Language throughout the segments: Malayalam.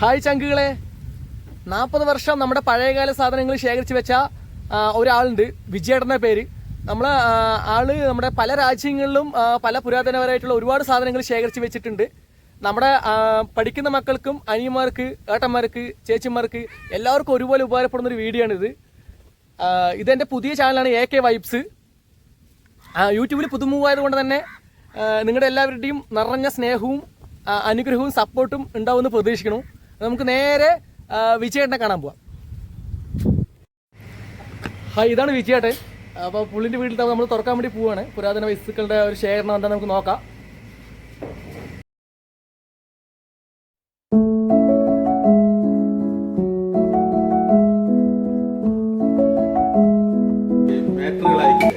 ഹായ് ചങ്കുകളെ. നാൽപ്പത് വർഷം നമ്മുടെ പഴയകാല സാധനങ്ങൾ ശേഖരിച്ച് വെച്ച ഒരാളുണ്ട്. വിജയേട്ടന്റെ പേര്. നമ്മൾ ആൾ നമ്മുടെ പല രാജ്യങ്ങളിലും പല പുരാതനപരമായിട്ടുള്ള ഒരുപാട് സാധനങ്ങൾ ശേഖരിച്ച് വെച്ചിട്ടുണ്ട്. നമ്മുടെ പഠിക്കുന്ന മക്കൾക്കും അനിയന്മാർക്ക് ഏട്ടന്മാർക്ക് ചേച്ചിമാർക്ക് എല്ലാവർക്കും ഒരുപോലെ ഉപകാരപ്പെടുന്ന ഒരു വീഡിയോ ആണിത് ഇതെന്റെ പുതിയ ചാനലാണ് എ കെ വൈബ്സ്. യൂട്യൂബിൽ പുതുമുവായത് കൊണ്ട് തന്നെ നിങ്ങളുടെ എല്ലാവരുടെയും നിറഞ്ഞ സ്നേഹവും അനുഗ്രഹവും സപ്പോർട്ടും ഉണ്ടാവുമെന്ന് പ്രതീക്ഷിക്കുന്നു നമുക്ക് നേരെ വിജയേട്ടനെ കാണാൻ പോവാം ഹായ് ഇതാണ് വിജയേട്ടൻ അപ്പോൾ പുള്ളിന്റെ വീട്ടിൽ നമ്മൾ തുറക്കാൻ വേണ്ടി പോവുകയാണ് പുരാതന വസ്തുക്കളുടെ ഒരു ശേഖരണം എന്താ നമുക്ക് നോക്കാം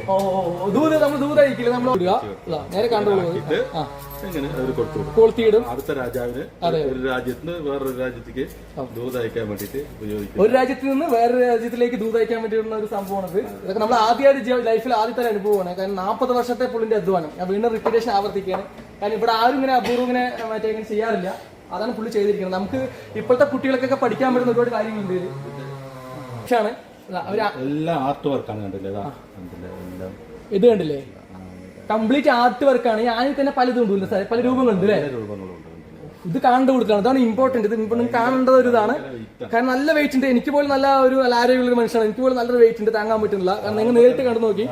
ഓ ഓ, നമ്മൾ ഇടുക. നേരെ ആ. ഇങ്ങനെ അവർ കൊടുത്തു അടുത്ത രാജാവിന് ഒരു രാജ്യത്ത് നിന്ന് വേറൊരു രാജ്യത്തേക്ക് ദൂത് അയക്കാൻ ഉപയോഗിക്കും. ഒരു രാജ്യത്ത് നിന്ന് വേറൊരു രാജ്യത്തിലേക്ക് ദൂത് അയക്കാൻ വേണ്ടിയുള്ള ഒരു സംഭവമാണ് ഇതൊക്കെ നമ്മൾ ആദ്യമായിട്ട് ലൈഫിൽ ആദ്യത്തെ ഒരു അനുഭവമാണ്. കാരണം നാൽപ്പത് വർഷത്തെ പുള്ളിന്റെ അധ്വാനം. ഞാൻ വീണ്ടും റിപ്പീറ്റേഷൻ ആവർത്തിക്കുകയാണ്. കാരണം ഇവിടെ ആരും ഇങ്ങനെ അപൂർവം ഇങ്ങനെ മറ്റേ ഇങ്ങനെ ചെയ്യാറില്ല. അതാണ് പുള്ളി ചെയ്തിരിക്കുന്നത്. നമുക്ക് ഇപ്പോഴത്തെ കുട്ടികൾക്കൊക്കെ പഠിക്കാൻ പറ്റുന്ന ഒരുപാട് കാര്യങ്ങളുണ്ട് പക്ഷേ എല്ലാം ആർട്ട് വർക്കാണ് കണ്ടില്ലേ? ഇത് കണ്ടില്ലേ? കംപ്ലീറ്റ് ആർട്ട് വർക്കാണ് ഞാനിൽ തന്നെ പലതും ഉണ്ട് സാർ പല രൂപങ്ങളുണ്ട് അല്ലേ? ഇത് കാണേണ്ട കൊടുക്കണം. അതാണ് ഇമ്പോർട്ടന്റ് ഇത് നിങ്ങൾക്ക് കാണേണ്ട ഒരു ഇതാണ്. കാരണം നല്ല വെയിറ്റ് ഉണ്ട്. എനിക്ക് പോലും നല്ല ഒരു ആരോഗ്യമുള്ള ഒരു മനുഷ്യനാണ്. എനിക്ക് പോലും നല്ലൊരു വെയിറ്റ് ഉണ്ട് താങ്ങാൻ പറ്റുന്നില്ല. കാരണം നിങ്ങൾ നേരിട്ട് കണ്ടു നോക്കി.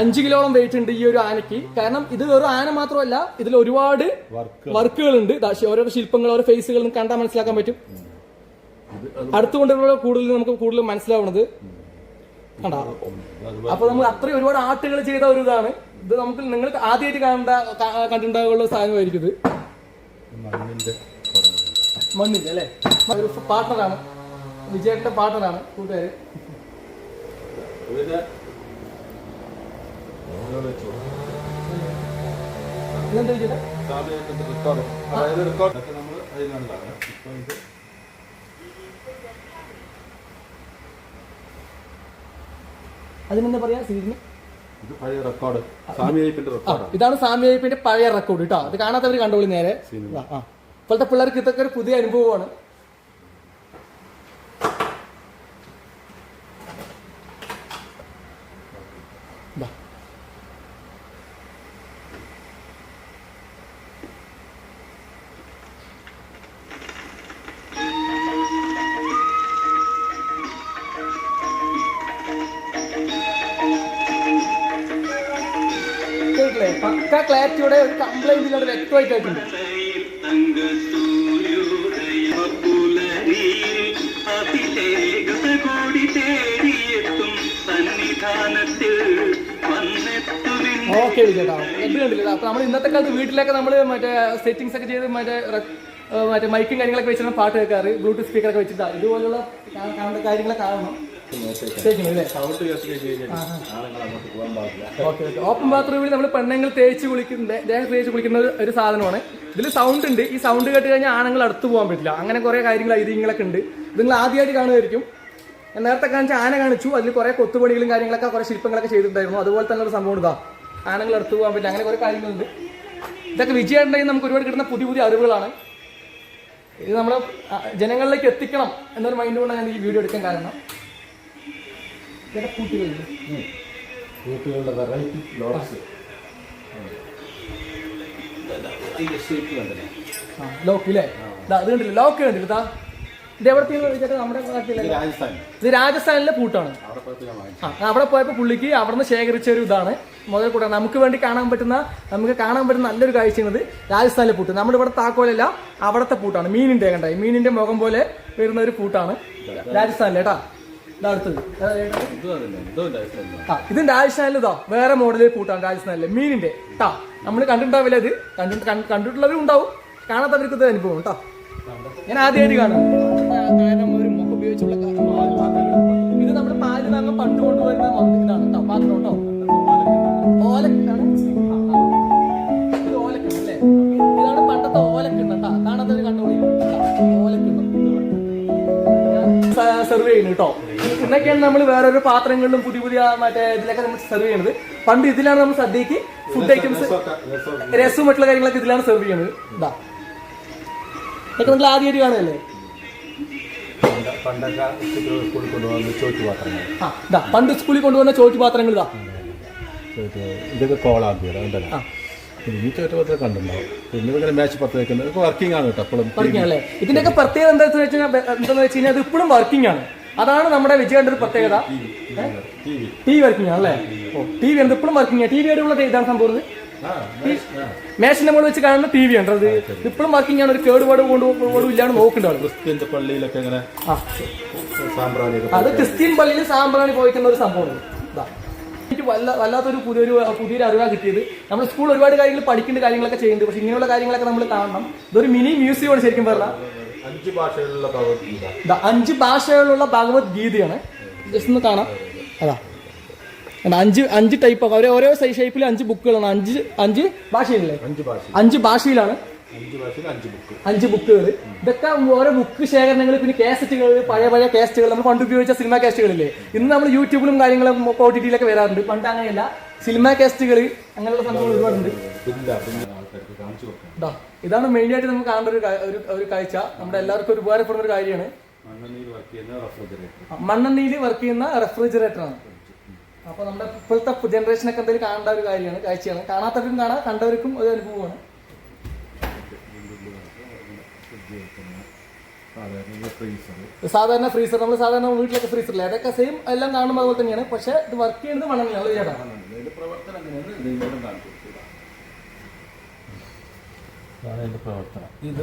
അഞ്ചു കിലോളം വെയിറ്റ് ഉണ്ട് ഈ ഒരു ആനയ്ക്ക്. കാരണം ഇത് വെറും ആന മാത്രമല്ല ഇതിൽ ഒരുപാട് വർക്ക് വർക്കുകൾ ഉണ്ട് ഓരോ ശില്പങ്ങൾ ഓരോ ഫേസുകൾ കണ്ടാൽ മനസ്സിലാക്കാൻ പറ്റും. അടുത്തുകൊണ്ടുള്ള കൂടുതൽ നമുക്ക് കൂടുതൽ മനസ്സിലാവുന്നത്. കണ്ടാ? അപ്പൊ നമ്മൾ അത്രയും ഒരുപാട് ആർട്ടുകൾ ചെയ്ത ഒരു ഇതാണ്. ഇത് നമുക്ക് നിങ്ങൾ ആദ്യമായിട്ട് കാണേണ്ട കണ്ടിട്ടുണ്ടാകുള്ള സാധനമായിരിക്കും ഇത്. മണ്ണില്ല അല്ലേ? ഒരു കൂട്ടുകാര്. ഇതെന്താ വിജയേട്ടാ? ഇപ്പൊ ഇത് അതിനെന്താ പറയാ? സീരിന് റെക്കോർഡ് ഇതാണ് സാമി അയ്യപ്പിന്റെ പഴയ റെക്കോർഡ് കേട്ടോ അത് കാണാത്തവർ കണ്ടോളി നേരെ. ഇപ്പോഴത്തെ പിള്ളേർക്ക് ഇതൊക്കെ ഒരു പുതിയ അനുഭവമാണ്. കേട്ടില്ലേ പക്ക ക്ലാരിറ്റിയുടെ ഒരു കംപ്ലൈന്റ് ഇല്ലാതെ വ്യക്തമായി കേട്ടിട്ടുണ്ട്. ഓക്കെ വിജയേട്ടാ ഇത് കണ്ടില്ല? അപ്പൊ നമ്മൾ ഇന്നത്തെ കാലത്ത് വീട്ടിലൊക്കെ നമ്മൾ മറ്റേ സെറ്റിംഗ്സ് ഒക്കെ ചെയ്ത് മറ്റേ മറ്റേ മൈക്കും കാര്യങ്ങളൊക്കെ വെച്ചിട്ടാണ് പാട്ട് കേൾക്കാറ് ബ്ലൂടൂത്ത് സ്പീക്കറൊക്കെ വെച്ചിട്ടാണ് ഇതുപോലുള്ള കാര്യങ്ങളൊക്കെ കാണണം ഓപ്പൺ ബാത്റൂമിൽ നമ്മൾ പെണ്ണുങ്ങൾ തേച്ച് കുളിക്കുന്ന ദേഹം തേച്ച് കുളിക്കുന്ന ഒരു- സാധനമാണ്. ഇതിൽ സൗണ്ട് ഉണ്ട്. ഈ സൗണ്ട് കേട്ട് കഴിഞ്ഞാൽ ആണുങ്ങൾ അടുത്ത് പോകാൻ പറ്റില്ല. അങ്ങനെ കുറെ കാര്യങ്ങൾ ഐതിഹ്യങ്ങളൊക്കെ ഉണ്ട്. ഇത് നിങ്ങൾ ആദ്യമായിട്ട് കാണുമായിരിക്കും. ഞാൻ നേരത്തെ കാണിച്ച ആന കാണിച്ചു. അതിൽ കുറെ കൊത്തുപണികളും കാര്യങ്ങളൊക്കെ കുറെ ശില്പങ്ങളൊക്കെ ചെയ്തിട്ടുണ്ടായിരുന്നു. അതുപോലെ തന്നെ ഒരു സംഭവം ഇതാ. ആണുങ്ങൾ അടുത്ത് പോകാൻ പറ്റില്ല. അങ്ങനെ കുറെ കാര്യങ്ങളുണ്ട്. ഇതൊക്കെ വിജയമുണ്ടെങ്കിൽ നമുക്ക് ഒരുപാട് കിട്ടുന്ന പുതിയ പുതിയ അറിവുകളാണ്. ഇത് നമ്മൾ ജനങ്ങളിലേക്ക് എത്തിക്കണം എന്നൊരു മൈൻഡ് കൊണ്ടാണ് ഞാൻ ഈ വീഡിയോ എടുക്കാൻ കാരണം. കൂട്ടുകളുണ്ട് കൂട്ടുകളുടെ വെറൈറ്റി കണ്ടല്ലേ ലോക്ക് ഇല്ലേ? ദാ കണ്ടില്ല? ലോക്ക് കണ്ടില്ല ഇതാ? ഇത് നമ്മുടെ രാജസ്ഥാനിലെ പൂട്ടാണ്. പോയപ്പോൾ അവിടെ പോയപ്പോൾ പുള്ളിക്ക് അവിടുന്ന് ശേഖരിച്ച ഒരു ഇതാണ് മുതൽ കൂട്ടാണ്. നമുക്ക് വേണ്ടി കാണാൻ പറ്റുന്ന നമുക്ക് കാണാൻ പറ്റുന്ന നല്ലൊരു കാഴ്ചയാണിത്. രാജസ്ഥാനിലെ പൂട്ട്. നമ്മുടെ ഇവിടെ താക്കോലല്ല അവിടുത്തെ പൂട്ടാണ്. മീനിന്റെ കണ്ടായി മീനിന്റെ മുഖം പോലെ വരുന്ന ഒരു പൂട്ടാണ് രാജസ്ഥാനിലെ കേട്ടാ? ഇതാ അടുത്തത്. ഏതാ ഏതാ? ഇതും അതന്നെ ഇതും രാജസ്ഥാൻ ആ ഇത് രാജസ്ഥാനിൽ ഇതാ വേറെ മോഡലിൽ കൂട്ടാണ് രാജസ്ഥാനിലെ മീനിന്റെ. ട്ടാ നമ്മൾ കണ്ടിട്ടുണ്ടാവില്ല ഇത് കണ്ടിട്ട് കണ്ട്- കണ്ടിട്ടുള്ളവരും ഉണ്ടാവും. കാണാത്തവർക്ക് ഇത് അനുഭവം കേട്ടോ ഞാൻ ആദ്യമായിട്ട് കാണാം. കാരണം ഒരു മുഖം ഉപയോഗിച്ചുള്ള. ഇത് നമ്മുടെ പാൽ താങ്ങ പണ്ട് കൊണ്ടുവരുന്ന ഇതാണ് കേട്ടോ പാത്രം കേട്ടോ ഇന്നൊക്കെയാണ് നമ്മൾ വേറൊരു പാത്രങ്ങളിലും പുതിയ പുതിയ മറ്റേ ഇതിലൊക്കെ നമ്മൾ സെർവ് ചെയ്യുന്നത്. പണ്ട് ഇതിലാണ് നമ്മൾ സദ്യക്ക് ഫുഡ് ഐറ്റംസ് രസവും മറ്റുള്ള കാര്യങ്ങളൊക്കെ ഇതിലാണ് സെർവ് ചെയ്യുന്നത്. ഇതാ ഇതൊക്കെ നിങ്ങൾ ആദ്യമായിട്ട് ഇതാ പണ്ട് സ്കൂളിൽ കൊണ്ടുവന്ന ചോറ്റ് പാത്രങ്ങൾ. ഇതാ ഇതൊക്കെ ഉണ്ടല്ലോ ഈ ചോറ്റ് പാത്രം കണ്ടുണ്ടാവും പിന്നെ ഇങ്ങനെ മാച്ച് പത്ത് വെക്കുന്നത്. വർക്കിംഗ് ആണ് കേട്ടോ വർക്കിംഗ് അല്ലേ ഇതിന്റെയൊക്കെ പ്രത്യേകത എന്താണെന്ന് വെച്ചാൽ കഴിഞ്ഞാൽ എന്താണെന്ന് വെച്ച് കഴിഞ്ഞാൽ അത് ഇപ്പോഴും വർക്കിംഗ് ആണ്. അതാണ് നമ്മുടെ വിജയന്റെ ഒരു പ്രത്യേകത. ടി വി വർക്കിംഗ് ആണല്ലേ ഓ ടി വി ഉണ്ട് ഇപ്പോഴും വർക്കിംഗ് ടി വി ആയിട്ടുള്ള ഇതാണ് സംഭവം മേശിന്റെ മുകളിൽ വെച്ച് കാണുന്ന ടി വി ഉണ്ട് അത് ഇപ്പോഴും വർക്കിംഗ് ആണ്. ഒരു കേടുപാട് കൊണ്ട് ഇല്ലാണ്ട് നോക്കുന്നുണ്ട് പള്ളിയിലൊക്കെ സാമ്പ്രാണി അത് ക്രിസ്ത്യൻ പള്ളിയിൽ സാമ്പ്രാണി പോയിക്കുന്ന ഒരു സംഭവമാണ് ഇതാ. എനിക്ക് വല്ല വല്ലാത്തൊരു പുതിയൊരു പുതിയൊരു അറിവാണ് കിട്ടിയത്. നമ്മൾ സ്കൂളിൽ ഒരുപാട് കാര്യങ്ങൾ പഠിക്കേണ്ട കാര്യങ്ങളൊക്കെ ചെയ്യുന്നുണ്ട്. പക്ഷെ ഇങ്ങനെയുള്ള കാര്യങ്ങളൊക്കെ നമ്മൾ കാണണം. ഇതൊരു മിനി മ്യൂസിയമാണ് ശരിക്കും പറഞ്ഞാൽ അഞ്ച് ഭാഷകളിലുള്ള ഭഗവത്ഗീത. അഞ്ച് ഭാഷകളിലുള്ള ഭഗവത്ഗീതയാണ്. ജസ്റ്റ് ഒന്ന് കാണാം. അതാ. അഞ്ച് അഞ്ച് ടൈപ്പ് ഓരോ ഓരോ ഷേപ്പിൽ അഞ്ച് ബുക്കുകളാണ് അഞ്ച് അഞ്ച് ഭാഷയിലല്ലേ? അഞ്ച് ഭാഷ. അഞ്ച് ഭാഷയിലാണ്. അഞ്ച് ബുക്കുകൾ ഇതൊക്കെ ഓരോ ബുക്ക് ശേഖരണങ്ങൾ പിന്നെ കാസറ്റുകൾ പഴയ പഴയ കാസറ്റുകൾ നമ്മൾ പണ്ട് ഉപയോഗിച്ച സിനിമ കാസറ്റുകളില്ലേ ഇന്ന് നമ്മൾ യൂട്യൂബിലും കാര്യങ്ങളും ഒ ടി ടിയിലൊക്കെ വരാറുണ്ട്. പണ്ട് അങ്ങനെയല്ല. സിനിമ കാസറ്റുകൾ അങ്ങനെയുള്ള സംഭവങ്ങൾ ഒരുപാടുണ്ട്. ഇല്ല മെയിൻ ആയിട്ട് ഇതാണ് നമുക്ക് കാണേണ്ട ഒരു ഒരു കാഴ്ച. നമ്മുടെ എല്ലാവർക്കും ഒരു ഉപകാരപ്പെടുന്ന ഒരു കാര്യമാണ്. മണ്ണെണ്ണയിൽ വർക്ക് ചെയ്യുന്ന റെഫ്രിജറേറ്റർ ആണ്. അപ്പൊ നമ്മുടെ ഇപ്പോഴത്തെ ജനറേഷനൊക്കെ എന്തെങ്കിലും കാണേണ്ട ഒരു കാര്യമാണ് കാഴ്ചയാണ്. കാണാത്തവർക്കും കാണാം കണ്ടവർക്കും ഒരു അനുഭവമാണ്. സാധാരണ ഫ്രീസർ നമ്മൾ സാധാരണ വീട്ടിലൊക്കെ ഫ്രീസർ അല്ലേ അതൊക്കെ സെയിം എല്ലാം കാണുമ്പോൾ അതുപോലെ തന്നെയാണ്. പക്ഷെ ഇത് വർക്ക് ചെയ്യുന്നത് മണ്ണെണ്ണയാണ് ചേട്ടാ ഇതിന്റെ പ്രവർത്തനം എങ്ങനെയാണ് ഇതിനോടും കാണിച്ചു കൊടുക്കുക ഇതാണ് പ്രവർത്തനം. ഇത്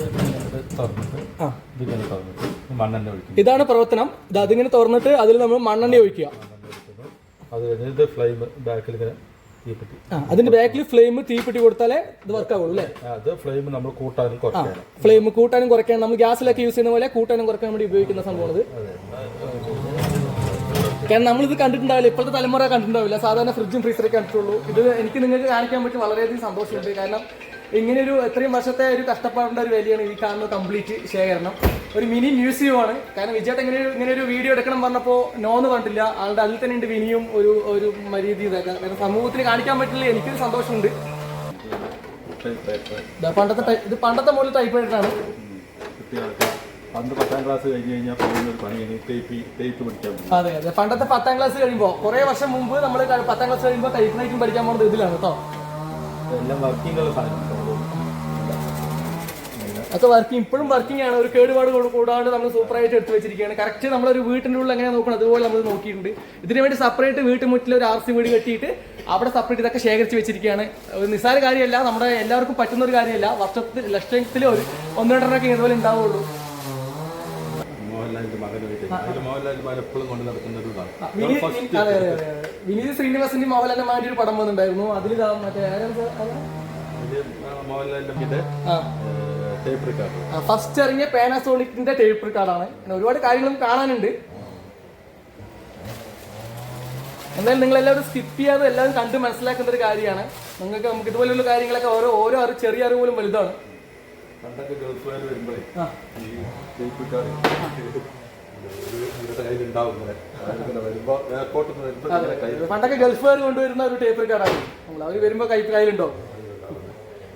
തുറന്നിട്ട് ആ. ഇതിങ്ങനെ തുറന്നിട്ട് മണ്ണെണ്ണ ഒഴിക്കുന്നു. ഇതാണ് പ്രവർത്തനം. ഇത് അതിങ്ങനെ തുറന്നിട്ട് അതിൽ നമ്മൾ മണ്ണെണ്ണ ഒഴിക്കുക. മണ്ണെണ്ണ ഒഴിക്കുന്നു അത് കഴിഞ്ഞ് ഇത് ഫ്ലെയിം ബാക്കിൽ ഇങ്ങനെ തീപ്പെട്ടി. ആ അതിന്റെ ബാക്കിൽ ഫ്ലെയിം തീപ്പെട്ടി കൊടുത്താലേ ഇത് വർക്ക് ആവുള്ളൂ അല്ലേ? അത് ഫ്ലെയിം നമ്മൾ കൂട്ടാനും കുറയ്ക്കാനും ഫ്ലെയിം കൂട്ടാനും കുറയ്ക്കാനും നമ്മൾ ഗ്യാസിലൊക്കെ യൂസ് ചെയ്യുന്ന പോലെ കൂട്ടാനും കുറയ്ക്കാൻ വേണ്ടി ഉപയോഗിക്കുന്ന സംഭവമാണ് കാരണം നമ്മളിത് കണ്ടിട്ടുണ്ടാവില്ല. ഇപ്പോഴത്തെ തലമുറ കണ്ടിട്ടുണ്ടാവില്ല. സാധാരണ ഫ്രിഡ്ജും ഫ്രീസറൊക്കെ കണ്ടിട്ടുള്ളൂ. ഇത് എനിക്ക് നിങ്ങൾക്ക് കാണിക്കാൻ പറ്റി വളരെയധികം സന്തോഷമുണ്ട്. കാരണം ഇങ്ങനെ ഒരു എത്രയും വർഷത്തെ ഒരു കഷ്ടപ്പാടിന്റെ ഒരു വിലയാണ് ഈ കാണുന്ന കംപ്ലീറ്റ് ശേഖരണം. ഒരു മിനി മ്യൂസിയമാണ് കാരണം വിജയത്തെ ഇങ്ങനെ ഇങ്ങനെ ഒരു വീഡിയോ എടുക്കണം പറഞ്ഞപ്പോൾ നോന്ന് കണ്ടില്ല. ആളുടെ അതിൽ തന്നെ ഉണ്ട് വിനിയും ഒരു ഒരു മര്യാദ ഇതൊക്കെ. കാരണം സമൂഹത്തിന് കാണിക്കാൻ പറ്റില്ല. എനിക്കൊരു സന്തോഷമുണ്ട്. പണ്ടത്തെ ഇത് പണ്ടത്തെ മുകളിൽ ടൈപ്പ് ആയിട്ടാണ്. പണ്ട് പത്താം ക്ലാസ് കഴിഞ്ഞ് കഴിഞ്ഞാൽ പോകുന്ന ഒരു പണിയാണ് ടേപ്പ് ടേപ്പ് പഠിക്കാൻ അതെ അതെ. പണ്ടത്തെ പത്താം ക്ലാസ് കഴിയുമ്പോൾ കുറെ വർഷം മുമ്പ് നമ്മൾ പത്താം ക്ലാസ് കഴിയുമ്പോൾ ടൈപ്പ് റൈറ്റിംഗ് പഠിക്കാൻ പോകുന്നത് ഇതിലാണ് കേട്ടോ എല്ലാം വർക്കിംഗ് ഉള്ള സാധനം ഒക്കെ വർക്കിംഗ് ഇപ്പോഴും വർക്കിംഗ് ആണ്. ഒരു കേടുപാട് കൂടാ- കൂടാണ്ട് നമ്മൾ സൂപ്പറായിട്ട് എടുത്തു വെച്ചിരിക്കുകയാണ്. കറക്റ്റ് നമ്മളൊരു വീട്ടിന്റെ ഉള്ളിൽ എങ്ങനെ നോക്കണം അതുപോലെ നമ്മൾ നോക്കിയിട്ടുണ്ട്. ഇതിനു വേണ്ടി സെപ്പറേറ്റ് വീട്ടുമുറ്റിൽ ഒരു ആർ സി വീട് കെട്ടിയിട്ട് അവിടെ സെപ്പറേറ്റ് ഇതൊക്കെ ശേഖരിച്ച് വെച്ചിരിക്കുകയാണ്. ഒരു നിസ്സാര കാര്യമല്ല നമ്മുടെ എല്ലാവർക്കും പറ്റുന്ന ഒരു കാര്യമല്ല. വർഷത്തിൽ ലക്ഷത്തിൽ ഒരു ഒന്ന് രണ്ടെണ്ണമൊക്കെ ഇതുപോലെ ഉണ്ടാവുള്ളൂ. മോഹൻലാലിന്റെ മകനുമായിട്ട് അതിൽ മോഹൻലാലിന്റെ മകൻ എപ്പോഴും കൊണ്ട് നടക്കുന്ന ഒരു വിനീത് ശ്രീനിവാസിന്റെ മോഹൻലാലിന്റെ മാറ്റി ഒരു പടം വന്നിട്ടുണ്ടായിരുന്നു. അതിൽ മറ്റേ മോഹൻലാലിന്റെ ഇത്? ഫസ്റ്റ് ഇറങ്ങിയ പാനസോണിക്കിന്റെ ടേപ്പ് കാർഡാണ് പിന്നെ ഒരുപാട് കാര്യങ്ങളും കാണാനുണ്ട്. എന്തായാലും നിങ്ങൾ എല്ലാവരും സ്കിപ്പ് ചെയ്യാതെ എല്ലാവരും കണ്ട് മനസ്സിലാക്കുന്ന ഒരു കാര്യമാണ്. നിങ്ങൾക്ക് നമുക്ക് ഇതുപോലെയുള്ള കാര്യങ്ങളൊക്കെ ഓരോ ഓരോ അറിവ് ചെറിയ അറിവ് പോലും വലുതാണ്. പണ്ടൊക്കെ ഗൾഫുകാർ വരുമ്പോഴേ ഈ ടേപ്പ് റിക്കാർഡ് പണ്ടൊക്കെ കൊണ്ടുവരുന്ന ഒരു ടേപ്പ് റെക്കോർഡാണ് നമ്മൾ അവർ വരുമ്പോൾ കൈ കയ്യിലുണ്ടോ?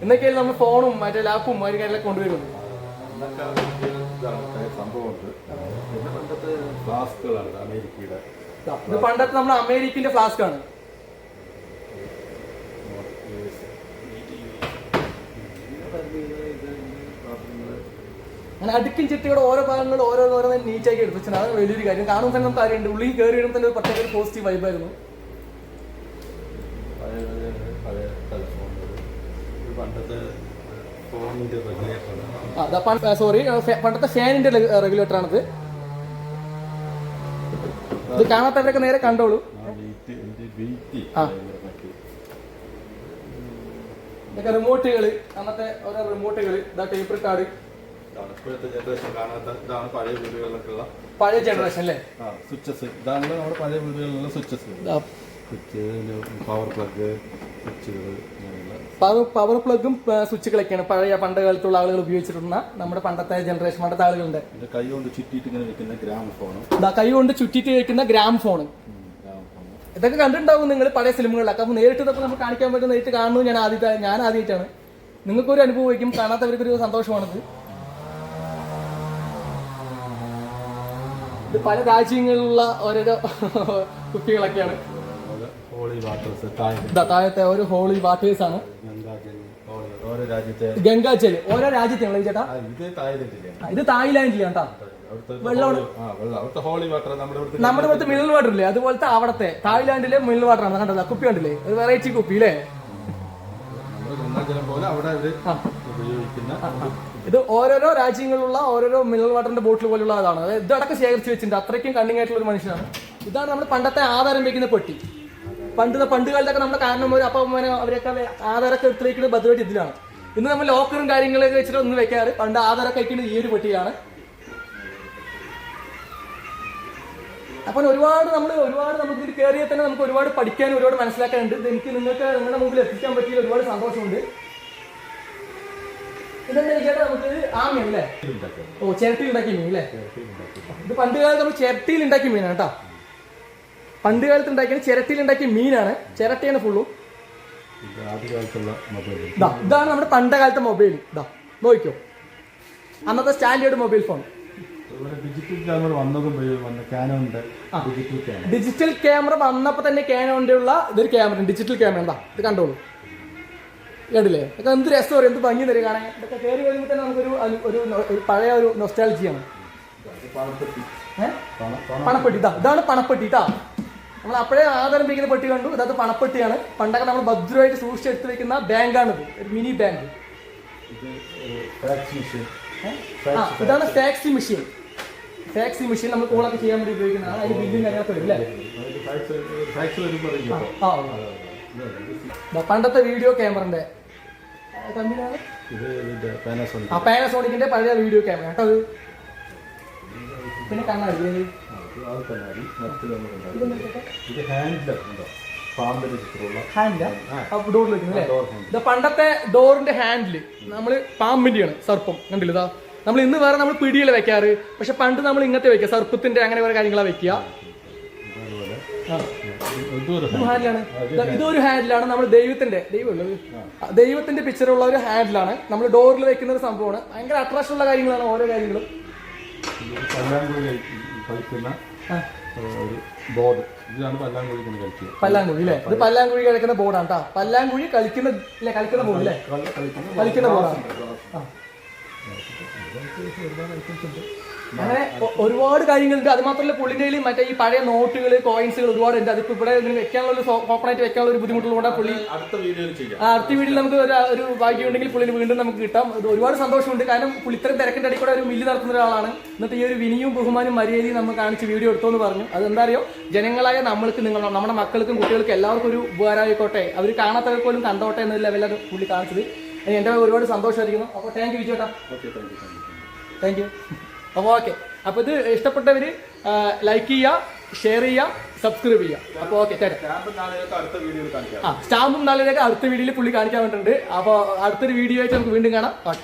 എന്നൊക്കെയാണ് നമ്മൾ ഫോണും മറ്റേ ലാപ്പും അതിന് കാര്യങ്ങളൊക്കെ എന്നൊക്കെ കാര്യം സംഭവമുണ്ട്. പിന്നെ പണ്ടത്തെ ഫ്ലാസ്കുകളാണ് ഇത് അമേരിക്കയുടെ. ദാ, ഇത് പണ്ടത്തെ നമ്മൾ അമേരിക്കന്റെ ഫ്ലാസ്ക് ആണ് അങ്ങനെ അടുക്കും ചിട്ടയുടെ ഓരോ ഭാഗങ്ങളും ഓരോ ഓരോ നീറ്റാക്കി എടുത്തു വെച്ചാൽ അതാണ് വലിയൊരു കാര്യം. കാണുമ്പോൾ തന്നെ നമുക്ക് അറിയുണ്ട് ഉള്ളിൽ കയറി വരുമ്പോൾ തന്നെ ഒരു പ്രത്യേക പോസിറ്റീവ് വൈബായിരുന്നു പഴയ പഴയ ടെലിഫോണുകൾ ഇത് പണ്ടത്തെ ഫോണിന്റെ റെഗുലേറ്ററാണ് സോറി പണ്ടത്തെ ഫാനിന്റെ റെഗുലേറ്റർ ആണിത്. ഇത് കാണാത്തവരൊക്കെ നേരെ കണ്ടോളൂ. ഇതൊക്കെ റിമോട്ടുകൾ അന്നത്തെ ഓരോ റിമോട്ടുകൾ ഇതാ ടേപ്പ് ഇതാണ് പഴയ ജനറേഷൻ അല്ലേ? സ്വിച്ചസ് ഇതാണ് നമ്മുടെ പഴയ വീടുകളിലുള്ള സ്വിച്ചസ് സ്വിച്ച് പവർ പ്ലഗ് സ്വിച്ചുകൾ പവർ പവർ പ്ലഗും സ്വിച്ചുകളൊക്കെയാണ്. പഴയ പണ്ട് കാലത്തുള്ള ആളുകൾ ഉപയോഗിച്ചിരുന്ന നമ്മുടെ പണ്ടത്തെ ജനറേഷൻ പണ്ടത്തെ ആളുകളുണ്ട് കൈകൊണ്ട് കൈ കൊണ്ട് ചുറ്റിയിട്ട് ഇങ്ങനെ വെക്കുന്ന ഗ്രാമ ഫോണും കൈകൊണ്ട് ചുറ്റിയിട്ട് കൊണ്ട് ചുറ്റിട്ട് വെക്കുന്ന ഗ്രാം ഫോൺ ഇതൊക്കെ കണ്ടിട്ടുണ്ടാവും നിങ്ങൾ പഴയ സിനിമകളിലൊക്കെ അപ്പോൾ നേരിട്ട് ഇതൊക്കെ നമുക്ക് കാണിക്കാൻ പറ്റും നേരിട്ട് കാണുന്നത് ഞാൻ ആദ്യത്തെ ഞാൻ ആദ്യമായിട്ടാണ്. നിങ്ങൾക്കൊരു അനുഭവമായിരിക്കും കാണാത്തവർക്കൊരു സന്തോഷമാണിത്. ഇത് പല രാജ്യങ്ങളിലുള്ള ഓരോരോ കുപ്പികളൊക്കെയാണ് താഴത്തെ ഒരു ഹോളി വാട്ടേഴ്സ് ആണ്. ഗംഗാജലി ഓരോ രാജ്യത്തെ ഗംഗാജൽ ഓരോ രാജ്യത്തെയുള്ള ചേട്ടാ? ഇത് കേട്ടോ. വെള്ളം നമ്മുടെ ഇവിടുത്തെ മിനറൽ വാട്ടർ ഇല്ലേ? അതുപോലത്തെ അവിടത്തെ തായ്ലാന്റിലെ മിനറൽ വാട്ടർ ആണ്. കണ്ടത് കുപ്പി കണ്ടില്ലേ? ഒരു വെറൈറ്റി കുപ്പി അല്ലേ ഇത് ഓരോരോ രാജ്യങ്ങളിലുള്ള ഓരോരോ മിനറൽ വാട്ടറിന്റെ ബോട്ടിൽ പോലുള്ള അതാണ് ഇതടക്കം ശേഖരിച്ച് വെച്ചിട്ടുണ്ട്. അത്രയ്ക്കും കണ്ണിങ് ആയിട്ടുള്ള ഒരു മനുഷ്യനാണ്. ഇതാണ് നമ്മൾ പണ്ടത്തെ ആധാരം വെക്കുന്ന പെട്ടി. പണ്ട് പണ്ട് കാലത്തൊക്കെ നമ്മുടെ കാരണം ഒരു അപ്പം അവരൊക്കെ ആധാരൊക്കെ എടുത്ത് വയ്ക്കുന്നത് ബദ്രമായിട്ട് ഇതിലാണ്. ഇന്ന് നമ്മൾ ലോക്കറും കാര്യങ്ങളൊക്കെ വെച്ചിട്ട് ഒന്ന് വെക്കാറ്. പണ്ട് ആധാരൊക്കെ വയ്ക്കുന്നത് ഈ ഒരു പെട്ടിയാണ്. അപ്പോൾ ഒരുപാട് നമ്മൾ ഒരുപാട് നമുക്ക് ഇത് കയറിയാൽ തന്നെ നമുക്ക് ഒരുപാട് പഠിക്കാൻ ഒരുപാട് മനസ്സിലാക്കാനുണ്ട്. ഇത് എനിക്ക് നിങ്ങൾക്ക് നിങ്ങളുടെ മുമ്പിൽ എത്തിക്കാൻ പറ്റിയ ഒരുപാട് സന്തോഷമുണ്ട്. ഇതെന്താ ചേട്ടാ നമുക്ക് ആമയാണ് അല്ലേ? ഓ ചിരട്ടിയിൽ ഉണ്ടാക്കിയ മീൻ അല്ലേ? ഇത് പണ്ട് കാലത്ത് നമ്മൾ ചിരട്ടിയിൽ ഉണ്ടാക്കിയ മീനാണ് കേട്ടോ. പണ്ട് കാലത്ത് ഉണ്ടാക്കിയത് ചിരട്ടിയിൽ ഉണ്ടാക്കിയ മീനാണ്. ചിരട്ടയാണ് ഫുള്ളും ഇതാണ് നമ്മുടെ പണ്ട കാലത്തെ മൊബൈൽ ഇതാ നോക്കിയോ അന്നത്തെ standard mobile phone digital camera വന്നപ്പോ തന്നെ ക്യാനോന്റെ ഉള്ള ഇതൊരു ക്യാമറ ഡിജിറ്റൽ ക്യാമറ എന്താ? ഇത് കണ്ടോളൂ. കേട്ടില്ലേ ഇതൊക്കെ എന്ത് രസം എന്ത് ഭംഗി തരും കാണാൻ. ഇതൊക്കെ കയറി കഴിയുമ്പോൾ തന്നെ നമുക്കൊരു ഒരു പഴയ ഒരു പണം പണപ്പെട്ടി. ഇതാ ഇതാണ് പണപ്പെട്ടി ഇതാ നമ്മൾ അപ്പോഴേ ആധാരം പെട്ടി കണ്ടു. ഇതത് പണപ്പെട്ടിയാണ്. പണ്ടൊക്കെ നമ്മൾ ഭദ്രമായിട്ട് സൂക്ഷിച്ചെടുത്ത് വെക്കുന്ന ബാങ്കാണിത്. ഒരു മിനി ബാങ്ക്. ഇതാണ് ടാക്സി മെഷീൻ ടാക്സി മെഷീൻ നമ്മൾ കോളൊക്കെ ചെയ്യാൻ വേണ്ടി ഉപയോഗിക്കുന്നതാണ് അതിന് ബില്ലും കാര്യങ്ങളൊക്കെ വരും അല്ലേ? ഫാക്സ് ഫാക്സ് വരുമ്പോൾ അറിയില്ലോ ആ പണ്ടത്തെ വീഡിയോ ക്യാമറന്റെ പാനസോണിക്കിന്റെ പഴയ വീഡിയോ ക്യാമറ കേട്ടോ പിന്നെ കാണാൻ? അത് അരി മറ്റ് നമ്മളുണ്ടാക്കി ഇത് ഹാൻഡിൽ ഉണ്ടോ പാമ്പിന്റെ ചിത്രമുള്ള ഡോറിൽ വെക്കുന്നത് പണ്ടത്തെ ഡോറിന്റെ ഹാൻഡിൽ നമ്മൾ പാമ്പിന്റെയാണ് സർപ്പം. കണ്ടില്ല ഇതാ? നമ്മൾ ഇന്ന് വേറെ നമ്മൾ പിടിയിൽ വെക്കാറ്? പക്ഷെ പണ്ട് നമ്മൾ ഇങ്ങനത്തെ വെക്കുക. സർപ്പത്തിന്റെ അങ്ങനെ വേറെ കാര്യങ്ങളാണ് വെക്കുക. ഹാൻഡിലാണ് ഇതൊരു ഹാൻഡിലാണ് നമ്മൾ ദൈവത്തിന്റെ ദൈവമുള്ളത് ദൈവത്തിന്റെ പിക്ചറുള്ള ഒരു ഹാൻഡിലാണ് നമ്മൾ ഡോറിൽ വെക്കുന്ന ഒരു സംഭവമാണ്. ഭയങ്കര അട്രാക്ഷൻ ഉള്ള കാര്യങ്ങളാണ് ഓരോ കാര്യങ്ങളും. കളിക്കുന്ന ഒരു ബോർഡ്. ഇതാണ് പല്ലാങ്കുഴി കൊണ്ട് കളിക്കുക. പല്ലാങ്കുഴി അല്ലേ ഇത് പല്ലാങ്കുഴി. കളിക്കുന്ന ബോർഡാണ് കേട്ടോ പല്ലാങ്കുഴി കളിക്കുന്ന ഇല്ലേ കളിക്കുന്ന ബോർഡ് അല്ലേ കളിക്കുന്ന ബോർഡാണ്. കളിക്കുന്ന ബോർഡാണ് ആ. അങ്ങനെ ഒരുപാട് കാര്യങ്ങളുണ്ട്. അത് മാത്രമല്ല പുള്ളിന്റെ കയ്യിൽ മറ്റേ ഈ പഴയ നോട്ടുകൾ കോയിൻസുകൾ ഒരുപാട് ഉണ്ട് അതിപ്പോ ഇവിടെ വെക്കാനുള്ള ഒരു ഓപ്പണായിട്ട് വെക്കാനുള്ള ഒരു ബുദ്ധിമുട്ടുള്ളതുകൊണ്ടാണ് പുള്ളി അടുത്ത വീഡിയോയിൽ നമുക്ക് ഒരു ഭാഗ്യം ഉണ്ടെങ്കിൽ പുള്ളിന് വീണ്ടും നമുക്ക് കിട്ടാം. ഇത് ഒരുപാട് സന്തോഷമുണ്ട്. കാരണം പുള്ളി ഇത്രയും തിരക്കിന്റെ ഇടയിൽ കൂടെ ഒരു മില്ല് നടത്തുന്ന ഒരാളാണ്. എന്നിട്ട് ഈ ഒരു വിനിയും ബഹുമാനും മര്യാദയും നമ്മൾ കാണിച്ച് വീഡിയോ എടുത്തോന്ന് പറഞ്ഞു. അതെന്താ അറിയോ ജനങ്ങളായ നമ്മൾക്ക് നിങ്ങൾ നമ്മുടെ മക്കൾക്കും കുട്ടികൾക്കും എല്ലാവർക്കും ഒരു ഉപകാരമായിക്കോട്ടെ. അവർ കാണാത്തവർ പോലും കണ്ടോട്ടെ എന്ന ലെവലാണ് പുള്ളി കാണിച്ചത്. എന്റെ എന്റെ ഒരുപാട് സന്തോഷമായിരിക്കുന്നു. അപ്പോൾ താങ്ക് യു വിജയേട്ടാ താങ്ക് യു താങ്ക് യു അപ്പോൾ ഓക്കെ അപ്പോൾ ഇത് ഇഷ്ടപ്പെട്ടവർ ലൈക്ക് ചെയ്യുക ഷെയർ ചെയ്യുക സബ്സ്ക്രൈബ് ചെയ്യുക അപ്പോൾ ഓക്കെ ആ സ്റ്റാമ്പും നാളിലേക്ക് അടുത്ത വീഡിയോയിൽ പുള്ളി കാണിക്കാൻ വേണ്ടിയിട്ടുണ്ട്. അപ്പോൾ അടുത്തൊരു വീഡിയോ ആയിട്ട് നമുക്ക് വീണ്ടും കാണാം. ഓക്കെ